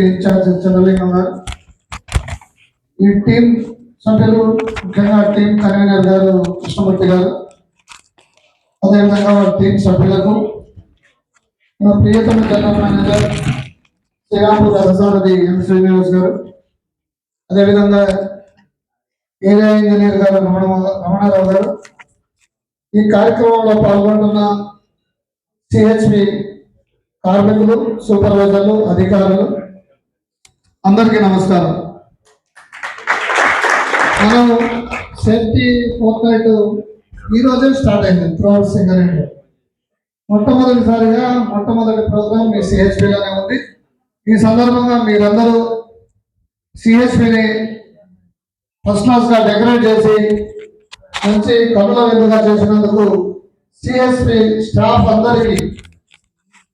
Incharge Chandralingam గారు ఈ team సభ్యులు ముఖ్యంగా టీం కన్వీనర్ గారు కృష్ణమూర్తి గారు అదేవిధంగా వారి టీం సభ్యులకు మన ప్రియతమ జనరల్ మేనేజర్ శ్రీరాంపూర్ రథసారథి ఎం శ్రీనివాస్ గారు. అదేవిధంగా ఏరియా ఇంజనీర్ గారు రమణ రమణారావు గారు. ఈ కార్యక్రమంలో పాల్గొంటున్న సిహెచ్పి కార్మికులు సూపర్వైజర్లు అధికారులు అందరికీ నమస్కారం. మనం సేఫ్టీ ఫోర్త్ నైట్ ఈ రోజే స్టార్ట్ అయింది త్రూఅవుట్ సింగరేణిలో మొట్టమొదటిసారిగా మొట్టమొదటి ప్రోగ్రామ్ మీ సిహెచ్పిలోనే ఉంది. ఈ సందర్భంగా మీరందరూ సిహెచ్పిని ఫస్ట్ క్లాస్గా డెకరేట్ చేసి మంచి కనుల విందుగా చేసినందుకు సిఎస్పి స్టాఫ్ అందరికీ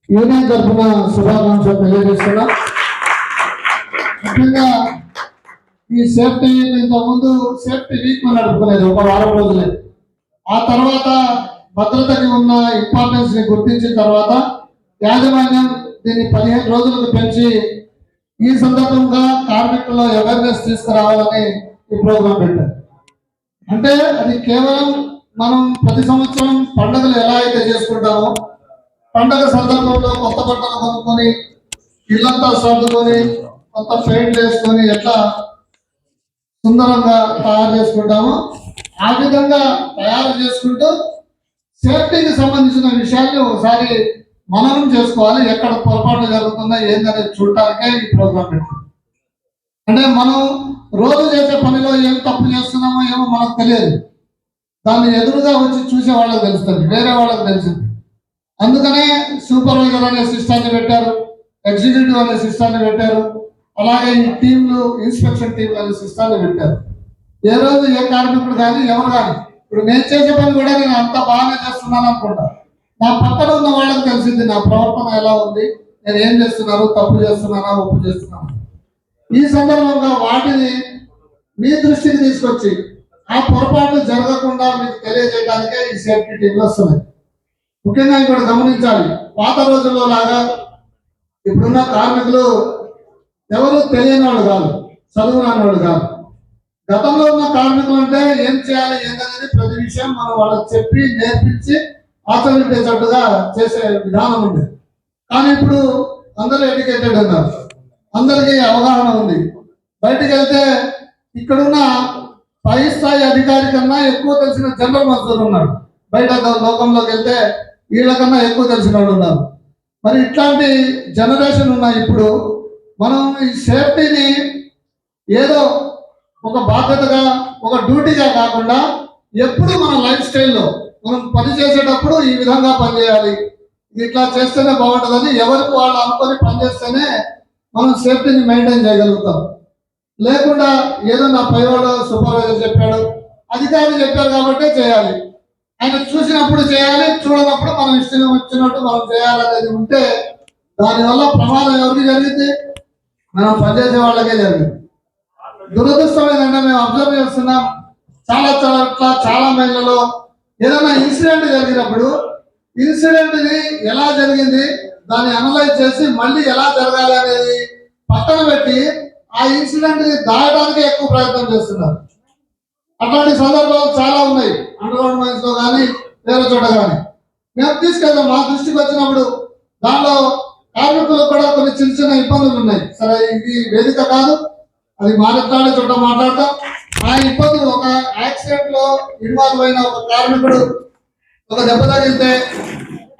యూనియన్ తరఫున శుభాకాంక్షలు తెలియజేస్తున్నాం. ముఖ్యంగా ఈ సేఫ్టీ ఇంతకుముందు సేఫ్టీ వీక్ మనం నడుపుకునేది ఒక వారం రోజులే. ఆ తర్వాత భద్రతకి ఉన్న ఇంపార్టెన్స్ని గుర్తించిన తర్వాత యాజమాన్యం దీన్ని పదిహేను రోజులకు పెంచి ఈ సందర్భంగా కార్మికుల్లో అవేర్నెస్ తీసుకురావాలని ఈ ప్రోగ్రాం పెట్టారు. అంటే అది కేవలం మనం ప్రతి సంవత్సరం పండుగలు ఎలా అయితే చేసుకుంటామో పండగ సందర్భంలో కొత్త బట్టలు కొనుక్కొని ఇల్లంతా సర్దుకొని కొత్త పెయింట్ వేసుకొని ఎట్లా సుందరంగా తయారు చేసుకుంటామో ఆ విధంగా తయారు చేసుకుంటూ సేఫ్టీకి సంబంధించిన విషయాన్ని ఒకసారి మననం చేసుకోవాలి. ఎక్కడ పొరపాటు జరుగుతుందో ఏందనేది చూడటానికే ఈ ప్రోగ్రామ్ పెట్టాం. అంటే మనం రోజు చేసే పనిలో ఏం తప్పు చేస్తున్నామో ఏమో మనకు తెలియదు. దాన్ని ఎదురుగా వచ్చి చూసే వాళ్ళకి తెలుస్తుంది వేరే వాళ్ళకి తెలిసింది. అందుకనే సూపర్వైజర్ అనే సిస్టాన్ని పెట్టారు ఎగ్జిక్యూటివ్ అనే సిస్టాన్ని పెట్టారు అలాగే ఈ టీంలు ఇన్స్పెక్షన్ టీంలు అనే సిస్టాన్ని పెట్టారు. ఏ రోజు ఏ కార్మికుడు కానీ ఎవరు కానీ ఇప్పుడు నేను చేసే పని కూడా నేను అంత బాగానే చేస్తున్నాను అనుకుంటా. నా పక్కన ఉన్న వాళ్ళకి తెలిసింది నా ప్రవర్తన ఎలా ఉంది నేను ఏం చేస్తున్నాను తప్పు చేస్తున్నానా ఒప్పు చేస్తున్నాను. ఈ సందర్భంగా వాటిని మీ దృష్టికి తీసుకొచ్చి ఆ పొరపాట్లు జరగకుండా మీకు తెలియజేయడానికే ఈ సేఫ్టీ టీంలు వస్తున్నాయి. ముఖ్యంగా ఇక్కడ గమనించాలి పాత రోజుల్లో లాగా ఇప్పుడున్న కార్మికులు ఎవరు తెలియని వాళ్ళు కాదు చదువు రాని వాళ్ళు కాదు. గతంలో ఉన్న కార్మికులు అంటే ఏం చేయాలి ఏంటనేది ప్రతి విషయం మనం వాళ్ళకి చెప్పి నేర్పించి ఆచరించేటట్టుగా చేసే విధానం ఉంది. కానీ ఇప్పుడు అందరూ ఎడ్యుకేటెడ్ ఉన్నారు. అందరికీ అవగాహన ఉంది. బయటికి వెళ్తే ఇక్కడున్న పై స్థాయి అధికారి కన్నా ఎక్కువ తెలిసిన జనరల్ మనుషులు ఉన్నారు. బయట లోకంలోకి వెళ్తే వీళ్ళకన్నా ఎక్కువ తెలిసిన వాళ్ళు ఉన్నారు. మరి ఇట్లాంటి జనరేషన్ ఉన్నాయి ఇప్పుడు మనం ఈ సేఫ్టీని ఏదో ఒక బాధ్యతగా ఒక డ్యూటీగా కాకుండా ఎప్పుడు మన లైఫ్ స్టైల్లో మనం పని చేసేటప్పుడు ఈ విధంగా పనిచేయాలి. ఇట్లా చేస్తేనే బాగుంటుందని ఎవరికి వాళ్ళు అనుకొని పనిచేస్తేనే మనం సేఫ్టీని మెయింటైన్ చేయగలుగుతాం. లేకుండా ఏదో నా పైవాడు సూపర్వైజర్ చెప్పాడు అధికారులు చెప్పారు కాబట్టి చేయాలి. ఆయన చూసినప్పుడు చేయాలి చూడనప్పుడు మనం ఇష్టం వచ్చినట్టు మనం చేయాలనేది ఉంటే దానివల్ల ప్రమాదం ఎవరికి జరిగింది? మనం పనిచేసే వాళ్ళకే జరిగింది. దురదృష్టం ఏంటంటే మేము అబ్జర్వ్ చేస్తున్నాం. చాలా చోట్ల చాలా మైళ్ళలో ఏదైనా ఇన్సిడెంట్ జరిగినప్పుడు ఇన్సిడెంట్ని ఎలా జరిగింది దాన్ని అనలైజ్ చేసి మళ్ళీ ఎలా జరగాలి అనేది పక్కన పెట్టి ఆ ఇన్సిడెంట్ని దాటడానికి ఎక్కువ ప్రయత్నం చేస్తున్నారు. అట్లాంటి సందర్భాలు చాలా ఉన్నాయి. అండర్గ్రౌండ్ మైన్స్లో కానీ వేరే చోట కానీ. మేము తీసుకెళ్తాం మా దృష్టికి వచ్చినప్పుడు దానిలో కార్మికులకు కూడా కొన్ని చిన్న చిన్న ఇబ్బందులు ఉన్నాయి. సరే ఇది వేదిక కాదు. అది మాట్లాడే చోట మాట్లాడతాం. ఆ ఇబ్బందులు ఒక యాక్సిడెంట్లో ఇన్వాల్వ్ అయిన ఒక కార్మికుడు ఒక దెబ్బ తగిలితే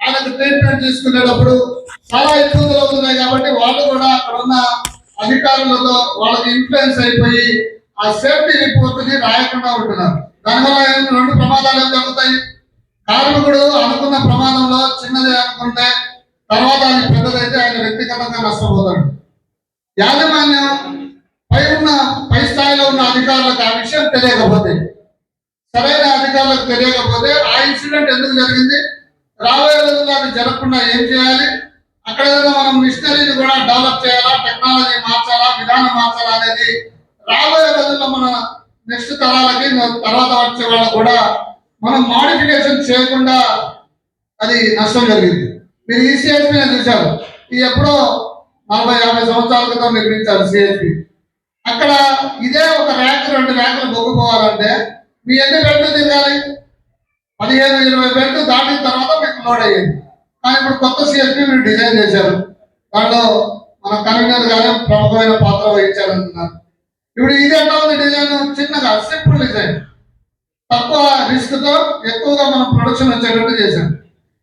ఆయనకు ట్రీట్మెంట్ తీసుకునేటప్పుడు చాలా ఇబ్బందులు అవుతున్నాయి కాబట్టి వాళ్ళు కూడా అక్కడ ఉన్న అధికారులతో వాళ్ళకి ఇన్ఫ్లుయెన్స్ అయిపోయి ఆ సేఫ్టీ రిపోర్ట్ని రాయకుండా ఉంటున్నారు. దానివల్ల రెండు ప్రమాదాలు ఏం జరుగుతాయి? కార్మికుడు అనుకున్న ప్రమాదంలో చిన్నది అనుకుంటే తర్వాత అది వ్యక్తిగతంగా నష్టపోతాడు యాజమాన్యం పై ఉన్న పై స్థాయిలో ఉన్న అధికారులకు ఆ విషయం తెలియకపోతే సరైన అధికారులకు తెలియకపోతే ఆ ఇన్సిడెంట్ ఎందుకు జరిగింది? రాబోయే రోజుల్లో అది జరగకుండా ఏం చేయాలి? అక్కడ ఏదైనా మనం మిషనరీని కూడా డెవలప్ చేయాలా? టెక్నాలజీ మార్చాలా? విధానం మార్చాలా అనేది రాబోయే రోజుల్లో మన నెక్స్ట్ తరాలకి తర్వాత వచ్చే వాళ్ళకు కూడా మనం మాడిఫికేషన్ చేయకుండా అది నష్టం జరిగింది. మీరు ఈసీఎస్ మీద చూశారు. ఇది ఎప్పుడో నలభై యాభై సంవత్సరాల క్రితం నిర్మించారు సిహెచ్పి అక్కడ ఇదే ఒక ర్యాంక్ రెండు ర్యాంకులు దొక్కుకోవాలంటే మీ ఎన్ని బెడ్లు తిరగాలి? పదిహేను ఇరవై బెడ్లు దాటిన తర్వాత మీకు లోడ్ అయ్యింది. కానీ ఇప్పుడు కొత్త సిఎస్పి మీరు డిజైన్ చేశారు. దాంట్లో మన కన్వీనర్ గానే ప్రముఖమైన పాత్ర వహించారు అంటున్నారు ఇప్పుడు ఇది ఎట్లా ఉంది డిజైన్? చిన్నగా సింపుల్ డిజైన్. తక్కువ రిస్క్తో ఎక్కువగా మనం ప్రొడక్షన్ వచ్చేటట్టు చేశాం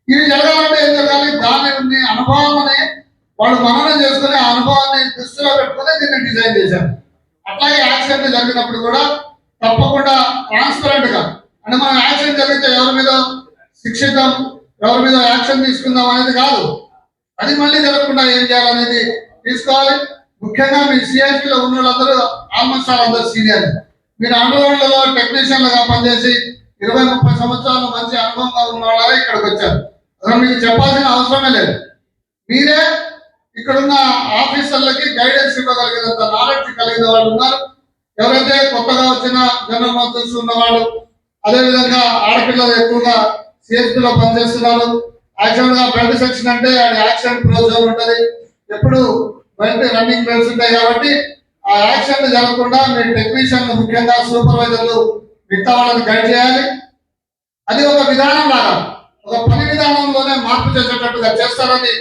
ఇవి జరగాలంటే ఏం జరగాలి? దాని ఉంది అనుభవం అనే వాళ్ళు మననం చేసుకుని ఆ అనుభవాన్ని దృష్టిలో పెట్టుకుని దీన్ని డిజైన్ చేశారు. అట్లాగే యాక్సిడెంట్ జరిగినప్పుడు కూడా తప్పకుండా ట్రాన్స్పరెంట్గా అంటే మనం యాక్సిడెంట్ జరిగితే ఎవరి మీద శిక్షిద్దాం ఎవరి మీద యాక్షన్ తీసుకుందాం అనేది కాదు. అది మళ్ళీ జరగకుండా ఏం చేయాలనేది తీసుకోవాలి. ముఖ్యంగా మీ CIP లో ఉన్న వాళ్ళందరూ ఆల్మోస్ట్ అందరూ సీనియర్ మీరు అనుభవంలో టెక్నీషియన్లుగా పనిచేసి ఇరవై ముప్పై సంవత్సరాలు మంచి అనుభవంగా ఉన్న వాళ్ళే ఇక్కడికి వచ్చారు. అసలు మీకు చెప్పాల్సిన అవసరమే లేదు. మీరే ఇక్కడున్న ఆఫీసర్లకి గైడెన్స్ ఇవ్వగలిగినంత నాలెడ్జ్ కలిగిన వాళ్ళు ఉన్నారు. ఎవరైతే కొత్తగా వచ్చిన జనరల్ మోటర్స్ ఉన్నవాళ్ళు అదే విధంగా ఆడపిల్లలు ఎక్కువగా సిఎస్పి లో పనిచేస్తున్నారు. యాక్చువల్గా బెల్ట్ సెక్షన్ అంటే యాక్సిడెంట్ ప్రొసీజర్ ఉంటది. ఎప్పుడు బయట రన్నింగ్ బెల్ట్స్ ఉంటాయి కాబట్టి ఆ యాక్సిడెంట్ జరగకుండా మీ టెక్నీషియన్లు ముఖ్యంగా సూపర్వైజర్లు మిగతా వాళ్ళని గైడ్ చేయాలి. అది ఒక విధానం లాగా ఒక పని విధానంలోనే మార్పు చేసేటట్టుగా చేస్తారని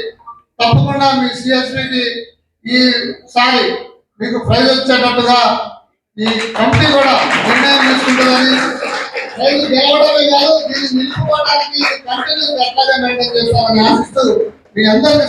తప్పకుండా మీ సిఎస్పికి ఈసారి మీకు ప్రైజ్ వచ్చేటట్టుగా ఈ కమిటీ కూడా నిర్ణయం తీసుకుంటుందని ప్రైజ్ గెలవడమే కాదు దీన్ని నిలుపుకోవడానికి కంటిన్యూ ఎట్లాగే మెయింటైన్ చేస్తామని ఆశిస్తూ మీ అందరికీ